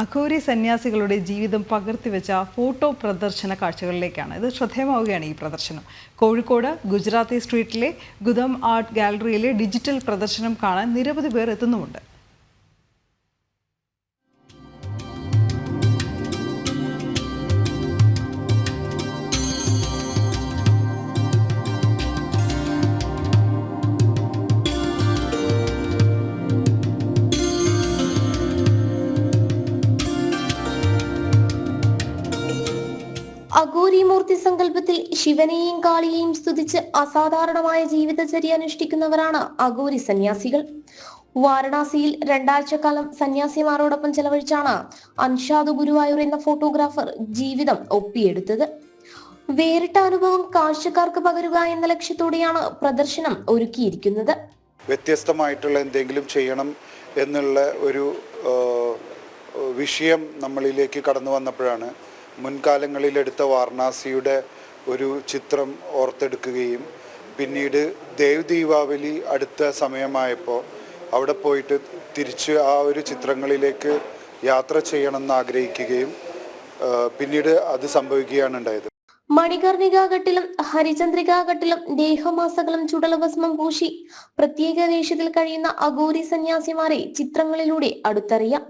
അഘോരി സന്യാസികളുടെ ജീവിതം പകർത്തിവെച്ച ഫോട്ടോ പ്രദർശന കാഴ്ചകളിലേക്കാണ്. ഇത് ശ്രദ്ധേയമാവുകയാണ് ഈ പ്രദർശനം. കോഴിക്കോട് ഗുജറാത്തി സ്ട്രീറ്റിലെ ഗുദം ആർട്ട് ഗാലറിയിലെ ഡിജിറ്റൽ പ്രദർശനം കാണാൻ നിരവധി പേർ എത്തുന്നുമുണ്ട്. അഘോരി മൂർത്തി സങ്കല്പത്തിൽ ശിവനെയും കാളിയെയും സ്തുതിച്ച് അസാധാരണമായ ജീവിതചര്യ അനുഷ്ഠിക്കുന്നവരാണ് അഘോരി സന്യാസികൾ. വാരണാസിയിൽ രണ്ടാഴ്ചക്കാലം സന്യാസിമാരോടൊപ്പം ചെലവഴിച്ചാണ് അൻഷാദ് ഗുരുവായൂർ എന്ന ഫോട്ടോഗ്രാഫർ ജീവിതം ഒപ്പിയെടുത്തത്. വേറിട്ട അനുഭവം കാഴ്ചക്കാർക്ക് പകരുക എന്ന ലക്ഷ്യത്തോടെയാണ് പ്രദർശനം ഒരുക്കിയിരിക്കുന്നത്. വ്യത്യസ്തമായിട്ടുള്ള എന്തെങ്കിലും ചെയ്യണം എന്നുള്ള ഒരു വിഷയം നമ്മളിലേക്ക് കടന്നു വന്നപ്പോഴാണ് മുൻകാലങ്ങളിലെടുത്ത വാരണാസിയുടെ ഒരു ചിത്രം ഓർത്തെടുക്കുകയും പിന്നീട് ദേവ് ദീപാവലി അടുത്ത സമയമായപ്പോൾ അവിടെ പോയിട്ട് തിരിച്ച് ആ ഒരു ചിത്രങ്ങളിലേക്ക് യാത്ര ചെയ്യണമെന്ന് ആഗ്രഹിക്കുകയും പിന്നീട് അത് സംഭവിക്കുകയാണ് ഉണ്ടായത്. മണികർണികാഘട്ടിലും ഹരിചന്ദ്രികാഘട്ടിലും ദേഹമാസകളും ചുടലഭസ്മം പൂശി പ്രത്യേക വേഷത്തിൽ കഴിയുന്ന അഗോരി സന്യാസിമാരെ ചിത്രങ്ങളിലൂടെ അടുത്തറിയാം.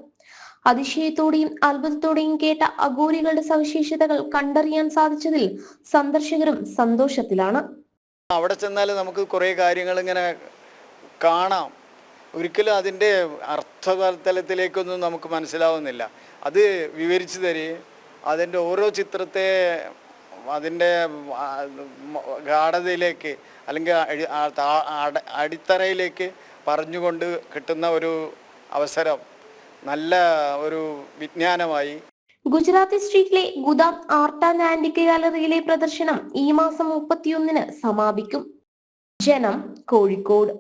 അതിശയത്തോടെയും അത്ഭുതത്തോടെയും കേട്ട അഘോരികളുടെ സവിശേഷതകൾ കണ്ടറിയാൻ സാധിച്ചതിൽ സന്ദർശകരും സന്തോഷത്തിലാണ്. അവിടെ ചെന്നാൽ നമുക്ക് കുറേ കാര്യങ്ങൾ ഇങ്ങനെ കാണാം. ഒരിക്കലും അതിന്റെ അർത്ഥതലത്തിലേക്കൊന്നും നമുക്ക് മനസ്സിലാവുന്നില്ല. അത് വിവരിച്ചു തരികയും അതിന്റെ ഓരോ ചിത്രത്തെ അതിന്റെ ഗാഠതയിലേക്ക് അല്ലെങ്കിൽ അടിത്തറയിലേക്ക് പറഞ്ഞുകൊണ്ട് കിട്ടുന്ന ഒരു അവസരം നല്ല ഒരു വിജ്ഞാനമായി. ഗുജറാത്തി സ്ട്രീറ്റിലെ ഗുദാം ആർട്ട് ആൻഡ് ആന്റിക് ഗാലറിയിലെ പ്രദർശനം ഈ മാസം മുപ്പത്തിയൊന്നിന് സമാപിക്കും. ജനം കോഴിക്കോട്.